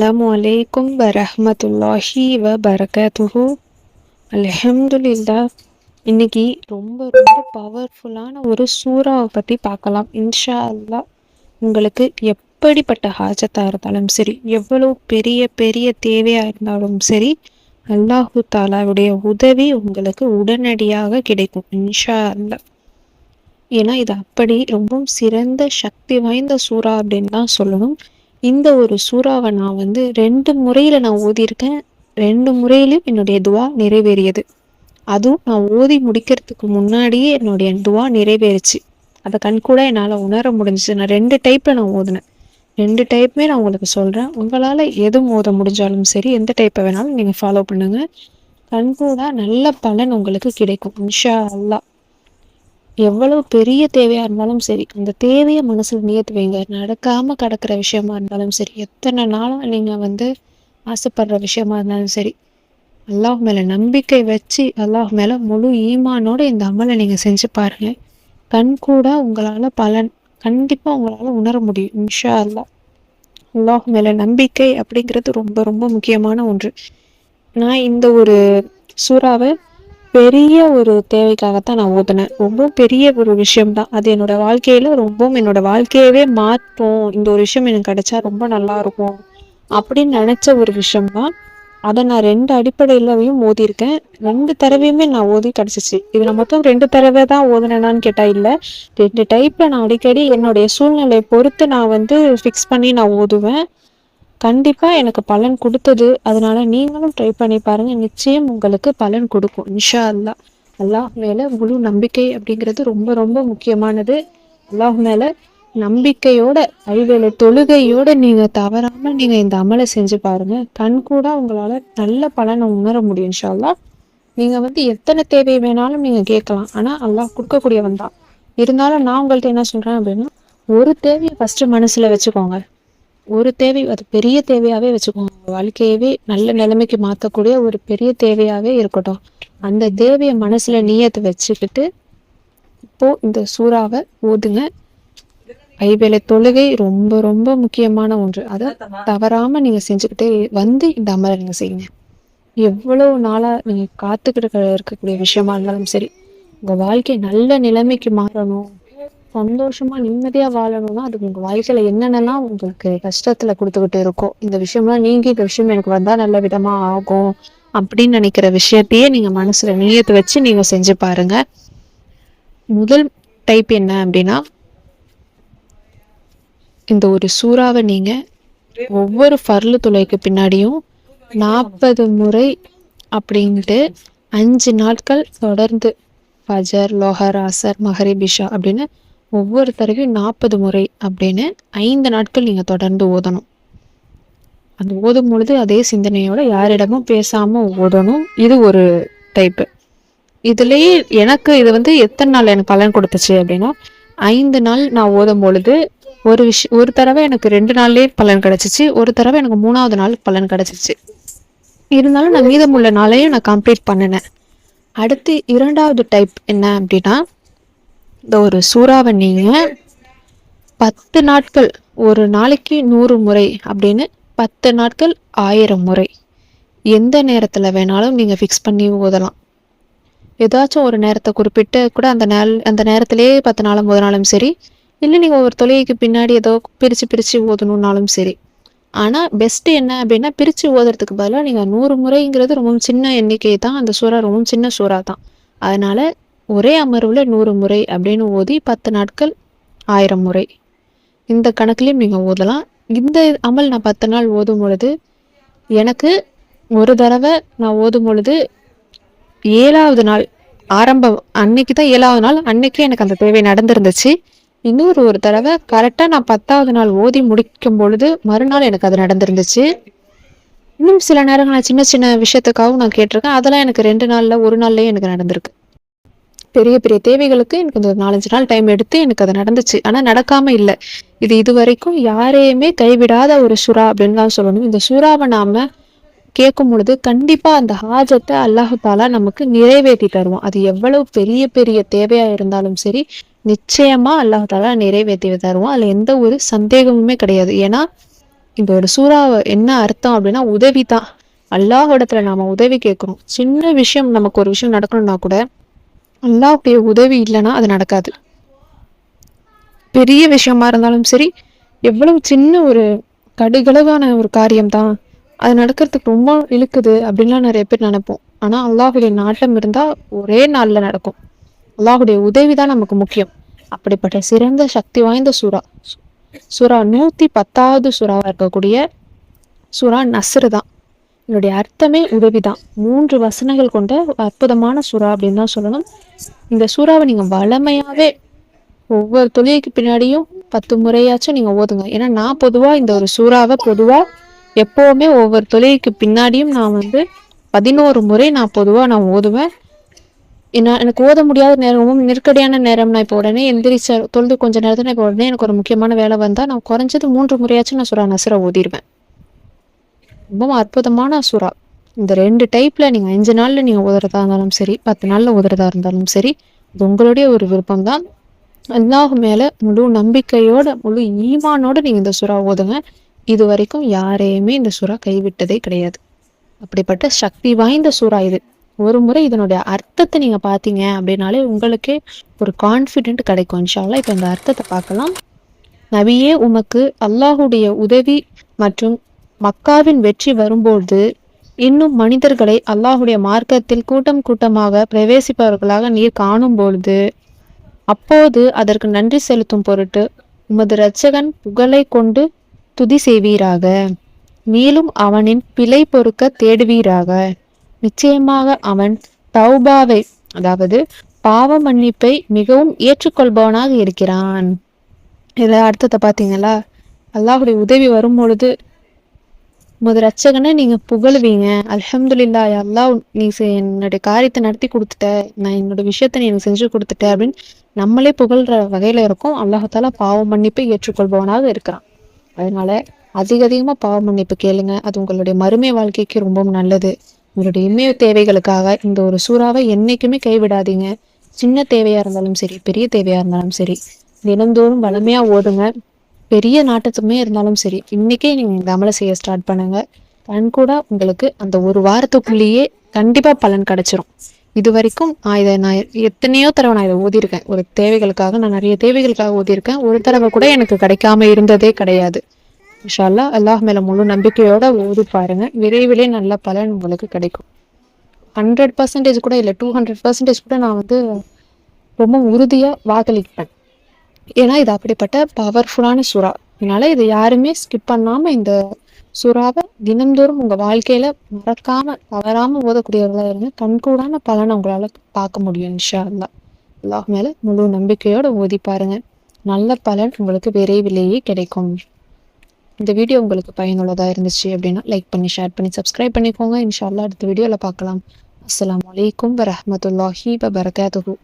அஸ்ஸலாமு அலைக்கும் வரஹ்மத்துல்லாஹி வ பரகாத்துஹு அல்ஹம்துலில்லா இன்னைக்கு ரொம்ப ரொம்ப பவர்ஃபுல்லான ஒரு சூறாவை பற்றி பார்க்கலாம். இன்ஷா அல்லா உங்களுக்கு எப்படிப்பட்ட ஹாஜத்தாக இருந்தாலும் சரி எவ்வளோ பெரிய பெரிய தேவையாக இருந்தாலும் சரி அல்லாஹு தாலாவுடைய உதவி உங்களுக்கு உடனடியாக கிடைக்கும் இன்ஷா அல்லா ஏன்னா இது அப்படி ரொம்பவும் சிறந்த சக்தி வாய்ந்த சூறா அப்படின்னு தான் சொல்லணும். இந்த ஒரு சூறாவை நான் வந்து ரெண்டு முறையில் நான் ஓதியிருக்கேன். ரெண்டு முறையிலும் என்னுடைய துவா நிறைவேறியது. அதுவும் நான் ஓதி முடிக்கிறதுக்கு முன்னாடியே என்னுடைய துவா நிறைவேறுச்சு. அதை கண்கூட என்னால் உணர முடிஞ்சிச்சு. நான் ரெண்டு டைப்பில் நான் ஓதினேன். ரெண்டு டைப்புமே நான் உங்களுக்கு சொல்கிறேன் உங்களால் எது ஓத முடிஞ்சாலும் சரி எந்த டைப்பை வேணாலும் நீங்கள் ஃபாலோ பண்ணுங்கள் கண்கூட நல்ல பலன் உங்களுக்கு கிடைக்கும். இன்ஷா அல்லாஹ். எவ்வளவு பெரிய தேவையாக இருந்தாலும் சரி அந்த தேவையை மனசில் நியத்து வைங்க. நடக்காமல் கிடக்கிற விஷயமா இருந்தாலும் சரி எத்தனை நாளும் நீங்கள் வந்து ஆசைப்படுற விஷயமா இருந்தாலும் சரி அல்லாஹ் மேலே நம்பிக்கை வச்சு அல்லாஹ் மேலே முழு ஈமானோட இந்த அமலை நீங்கள் செஞ்சு பாருங்கள் கண் கூட உங்களால் பலன் கண்டிப்பாக உங்களால் உணர முடியும் இன்ஷா அல்லாஹ். அல்லாஹ் மேலே நம்பிக்கை அப்படிங்கிறது ரொம்ப ரொம்ப முக்கியமான ஒன்று. நான் இந்த ஒரு சூறாவை பெரிய ஒரு தேவைக்காகத்தான் நான் ஓதுனேன். ரொம்ப பெரிய ஒரு விஷயம்தான். அது என்னோட வாழ்க்கையில ரொம்பவும் என்னோட வாழ்க்கையவே மாற்றும். இந்த ஒரு விஷயம் எனக்கு கிடைச்சா ரொம்ப நல்லா இருக்கும். அப்படின்னு நினைச்ச ஒரு விஷயம்தான். அதை நான் ரெண்டு அடிப்படையிலையும் ஓதியிருக்கேன். ரெண்டு தடவையுமே நான் ஓதி கிடச்சிச்சு. இது நான் மொத்தம் ரெண்டு தடவை தான் ஓதுனேனான்னு கேட்டால் இல்லை. ரெண்டு டைப்பில் நான் அடிக்கடி என்னுடைய சூழ்நிலையை பொறுத்து நான் வந்து ஃபிக்ஸ் பண்ணி நான் ஓதுவேன். கண்டிப்பாக எனக்கு பலன் கொடுத்தது. அதனால நீங்களும் ட்ரை பண்ணி பாருங்க. நிச்சயம் உங்களுக்கு பலன் கொடுக்கும். இன்ஷா அல்லா அல்லாஹ் மேலே முழு நம்பிக்கை அப்படிங்கிறது ரொம்ப ரொம்ப முக்கியமானது. அல்லாஹ் மேலே நம்பிக்கையோட ஐவேளை தொழுகையோட நீங்கள் தவறாமல் நீங்கள் இந்த அமலை செஞ்சு பாருங்க. கண் கூட உங்களால் நல்ல பலனை உணர முடியும் இன்ஷா அல்லாஹ் நீங்கள் வந்து எத்தனை தேவை வேணாலும் நீங்கள் கேட்கலாம். ஆனால் அல்லாஹ் கொடுக்கக்கூடியவன் தான். இருந்தாலும் நான் உங்கள்கிட்ட என்ன சொல்கிறேன் அப்படின்னா ஒரு தேவையை ஃபஸ்ட்டு மனசில் வச்சுக்கோங்க. ஒரு தேவை அது பெரிய தேவையாவே வச்சுக்கோங்க. வாழ்க்கையவே நல்ல நிலைமைக்கு மாற்றக்கூடிய ஒரு பெரிய தேவையாவே இருக்கட்டும். அந்த தேவையை மனசுல நீயத்தை வச்சுக்கிட்டு இப்போ இந்த சூறாவை ஓதுங்க ஐவேளை தொழுகை ரொம்ப ரொம்ப முக்கியமான ஒன்று. அதை தவறாம நீங்க செஞ்சுக்கிட்டே வந்து இந்த அமலை நீங்க செய்யுங்க. எவ்வளவு நாளா நீங்க காத்துக்கிட்டு இருக்கக்கூடிய விஷயமா இருந்தாலும் சரி உங்க வாழ்க்கை நல்ல நிலைமைக்கு மாறணும். சந்தோஷமா நிம்மதியா வாழணும்னா அது உங்க வாழ்க்கையில என்னென்னலாம் உங்களுக்கு கஷ்டத்துல கொடுத்துக்கிட்டு இருக்கோ இந்த விஷயம்லாம் நீங்க இந்த விஷயம் எனக்கு வந்தா நல்ல விதமா ஆகும் அப்படின்னு நினைக்கிற விஷயத்தையே நீங்க மனசுல நீயத்து வச்சு நீங்க செஞ்சு பாருங்க. முதல் டைப் என்ன அப்படின்னா இந்த ஒரு சூறாவை நீங்க ஒவ்வொரு ஃபர்லு துளைக்கு பின்னாடியும் நாற்பது முறை அப்படின்ட்டு அஞ்சு நாட்கள் தொடர்ந்து ஃபஜர் லோஹர் அசர் மஹரி பிஷா அப்படின்னு ஒவ்வொரு தடவையும் நாற்பது முறை அப்படின்னு ஐந்து நாட்கள் நீங்கள் தொடர்ந்து ஓதணும். அந்த ஓதும் பொழுது அதே சிந்தனையோட யாரிடமும் பேசாமல் ஓதணும். இது ஒரு டைப்பு இதுலேயே எனக்கு இது வந்து எத்தனை நாள் எனக்கு பலன் கொடுத்துச்சு அப்படின்னா ஐந்து நாள் நான் ஓதும் பொழுது ஒரு விஷயம் ஒரு தடவை எனக்கு ரெண்டு நாள்லேயே பலன் கிடச்சிச்சு ஒரு தடவை எனக்கு மூணாவது நாள் பலன் கிடச்சிச்சு. இருந்தாலும் நான் மீதமுள்ள நாளையும் நான் கம்ப்ளீட் பண்ணினேன். அடுத்து இரண்டாவது டைப் என்ன அப்படின்னா இந்த ஒரு சூறாவை நீங்கள் பத்து நாட்கள் ஒரு நாளைக்கு நூறு முறை அப்படின்னு பத்து நாட்கள் ஆயிரம் முறை. எந்த நேரத்தில் வேணாலும் நீங்கள் ஃபிக்ஸ் பண்ணி ஓதலாம். ஏதாச்சும் ஒரு நேரத்தை குறிப்பிட்டு கூட அந்த நேர அந்த நேரத்திலே பத்து நாளும் ஓதினாலும் சரி. இல்லை நீங்கள் ஒரு தொழுகைக்கு பின்னாடி ஏதோ பிரித்து பிரித்து ஓதணுன்னாலும் சரி. ஆனால் பெஸ்ட்டு என்ன அப்படின்னா பிரித்து ஓதுறதுக்கு பதிலாக நீங்கள் நூறு முறைங்கிறது ரொம்ப சின்ன எண்ணிக்கை தான் அந்த சூறா ரொம்ப சின்ன சூறா தான் அதனால் ஒரே அமர்வில் நூறு முறை அப்படின்னு ஓதி பத்து நாட்கள் ஆயிரம் முறை. இந்த கணக்குலேயும் நீங்கள் ஓதலாம். இந்த அமல் நான் பத்து நாள் ஓதும் பொழுது எனக்கு ஒரு தடவை நான் ஓதும் பொழுது ஏழாவது நாள் ஆரம்பம் அன்னைக்கு தான் ஏழாவது நாள் அன்னைக்கே எனக்கு அந்த தேவை நடந்திருந்துச்சு. இன்னொரு ஒரு தடவை கரெக்டாக நான் பத்தாவது நாள் ஓதி முடிக்கும் பொழுது மறுநாள் எனக்கு அது நடந்திருந்துச்சு. இன்னும் சில நேரங்கள் நான் சின்ன சின்ன விஷயத்துக்காகவும் நான் கேட்டிருக்கேன். அதெல்லாம் எனக்கு ரெண்டு நாளில் ஒரு நாள்லேயே எனக்கு நடந்திருக்கு. பெரிய பெரிய தேவைகளுக்கு எனக்கு இந்த நாலஞ்சு நாள் டைம் எடுத்து எனக்கு அது நடந்துச்சு. ஆனால் நடக்காம இல்லை. இது இது வரைக்கும் யாரையுமே கைவிடாத ஒரு சுறா அப்படின்னு தான் சொல்லணும். இந்த சுறாவை நாம கேட்கும் பொழுது கண்டிப்பா அந்த ஹாஜத்தை அல்லாஹாலா நமக்கு நிறைவேற்றி தருவோம் அது எவ்வளவு பெரிய பெரிய தேவையா இருந்தாலும் சரி நிச்சயமா அல்லாஹாலா நிறைவேற்றி தருவோம் அதுல எந்த ஒரு சந்தேகமுமே கிடையாது. ஏன்னா இந்த ஒரு சூறாவை என்ன அர்த்தம் அப்படின்னா உதவி தான் அல்லாஹ் இடத்துல நாம உதவி கேட்கணும். சின்ன விஷயம் நமக்கு ஒரு விஷயம் நடக்கணும்னா கூட அல்லாஹுடைய உதவி இல்லைன்னா அது நடக்காது. பெரிய விஷயமா இருந்தாலும் சரி எவ்வளவு சின்ன ஒரு கடுகளவான ஒரு காரியம் தான் அது நடக்கிறதுக்கு ரொம்ப இழுக்குது அப்படின்லாம் நிறைய பேர் நினைப்போம். ஆனால் அல்லாஹுடைய நாட்டம் இருந்தால் ஒரே நாளில் நடக்கும். அல்லாஹுடைய உதவி தான் நமக்கு முக்கியம். அப்படிப்பட்ட சிறந்த சக்தி வாய்ந்த சூறா. சுறா நூற்றி பத்தாவது சுறாவாக இருக்கக்கூடிய சூறா நசுரு தான் என்னுடைய அர்த்தமே உதவி தான் மூன்று வசனங்கள் கொண்ட அற்புதமான சுறா அப்படின்னு தான் சொல்லணும். இந்த சூறாவை நீங்க வளமையாவே ஒவ்வொரு தொழிலுக்கு பின்னாடியும் பத்து முறையாச்சும் நீங்க ஓதுங்க. ஏன்னா நான் பொதுவா இந்த ஒரு சூறாவை பொதுவா எப்பவுமே ஒவ்வொரு தொழிலுக்கு பின்னாடியும் நான் வந்து பதினோரு முறை நான் பொதுவா நான் ஓதுவேன். ஏன்னா எனக்கு ஓத முடியாத நேரமும் நெருக்கடியான நேரம் நான் இப்போ உடனே எந்திரிச்ச தொழுது கொஞ்ச நேரத்துல இப்போ உடனே எனக்கு ஒரு முக்கியமான வேலை வந்தா நான் குறைஞ்சது மூன்று முறையாச்சும் நான் சுறா நசுரை ஓதிடுவேன் ரொம்ப அற்புதமான சுறா. இந்த ரெண்டு டைப்பில் நீங்கள் அஞ்சு நாளில் நீங்கள் உதறதா இருந்தாலும் சரி பத்து நாளில் உதறதா இருந்தாலும் சரி இது உங்களுடைய ஒரு விருப்பம் தான் அல்லாஹ் மேலே முழு நம்பிக்கையோட முழு ஈமானோட நீங்கள் இந்த சுறா ஓதுங்க. இது வரைக்கும் யாரையுமே இந்த சுறா கைவிட்டதே கிடையாது. அப்படிப்பட்ட சக்தி வாய்ந்த சுறா இது. ஒரு முறை இதனுடைய அர்த்தத்தை நீங்கள் பார்த்தீங்க அப்படின்னாலே உங்களுக்கே ஒரு கான்ஃபிடென்ட் கிடைக்கும். இன்ஷால்லாம் இப்போ இந்த அர்த்தத்தை பார்க்கலாம். நபியே உமக்கு அல்லாஹுடைய உதவி மற்றும் மக்காவின் வெற்றி வரும்போது இன்னும் மனிதர்களை அல்லாஹுடைய மார்க்கத்தில் கூட்டம் கூட்டமாக பிரவேசிப்பவர்களாக நீர் காணும் பொழுது அப்போது அதற்கு நன்றி செலுத்தும் பொருட்டு உமது இரட்சகன் புகழை கொண்டு துதி செய்வீராக. மேலும் அவனின் பிழை பொறுக்க தேடுவீராக. நிச்சயமாக அவன் தௌபாவை அதாவது பாவ மன்னிப்பை மிகவும் ஏற்றுக்கொள்பவனாக இருக்கிறான். இதில் அர்த்தத்தை பார்த்தீங்களா? அல்லாஹுடைய உதவி வரும் பொழுது உமது ரச்சகனை நீங்க புகழுவீங்க. அலமதுல்லா அல்லாஹ் நீ என்னுடைய காரியத்தை நடத்தி கொடுத்துட்ட நான் என்னோட விஷயத்த நீ எனக்கு செஞ்சு கொடுத்துட்ட அப்படின்னு நம்மளே புகழ்ற வகையில இருக்கும். அல்லாஹால பாவம் மன்னிப்பை ஏற்றுக்கொள்பவனாக இருக்கிறான். அதனால அதிக அதிகமா பாவ மன்னிப்பு கேளுங்க. அது உங்களுடைய மறுமை வாழ்க்கைக்கு ரொம்பவும் நல்லது. உங்களுடைய இம்மைய தேவைகளுக்காக இந்த ஒரு சூறாவை என்னைக்குமே கைவிடாதீங்க. சின்ன தேவையா இருந்தாலும் சரி பெரிய தேவையா இருந்தாலும் சரி தினந்தோறும் வளமையா ஓடுங்க. பெரிய நாட்டத்துக்குமே இருந்தாலும் சரி இன்னைக்கே நீங்க இந்த அமலை செய்ய ஸ்டார்ட் பண்ணுங்க. கண் கூட உங்களுக்கு அந்த ஒரு வாரத்துக்குள்ளேயே கண்டிப்பா பலன் கிடைச்சிரும். இது வரைக்கும் நான் இதை நான் எத்தனையோ தடவை நான் இதை ஓதியிருக்கேன். ஒரு தேவைகளுக்காக நான் நிறைய தேவைகளுக்காக ஓதியிருக்கேன். ஒரு தடவை கூட எனக்கு கிடைக்காம இருந்ததே கிடையாது. இன்ஷால்லா அல்லாஹ் மேல முழு நம்பிக்கையோட ஓதி பாருங்க. விரைவிலே நல்ல பலன் உங்களுக்கு கிடைக்கும். ஹண்ட்ரட் பர்சன்டேஜ் கூட இல்லை டூ ஹண்ட்ரட் பர்சன்டேஜ் கூட நான் வந்து ரொம்ப உறுதியாக வாக்களிப்பேன். ஏன்னா இது அப்படிப்பட்ட பவர்ஃபுல்லான சுறா. அதனால இதை யாருமே ஸ்கிப் பண்ணாம இந்த சுறாவை தினந்தோறும் உங்க வாழ்க்கையில மறக்காம தவறாம ஓதக்கூடியவர்களா இருங்க கண்கூடான பலனை உங்களால பார்க்க முடியும் இன்ஷா அல்லா அல்லாஹ் மேல முழு நம்பிக்கையோட ஓதி பாருங்க. நல்ல பலன் உங்களுக்கு விரைவிலேயே கிடைக்கும். இந்த வீடியோ உங்களுக்கு பயனுள்ளதாக இருந்துச்சு அப்படின்னா லைக் பண்ணி ஷேர் பண்ணி சப்ஸ்கிரைப் பண்ணிக்கோங்க. இன்ஷால்லா அடுத்த வீடியோவில் பார்க்கலாம். அஸ்லாம் வலைக்கம் வரமத்துல்லாஹி வபரகாத்துஹூ.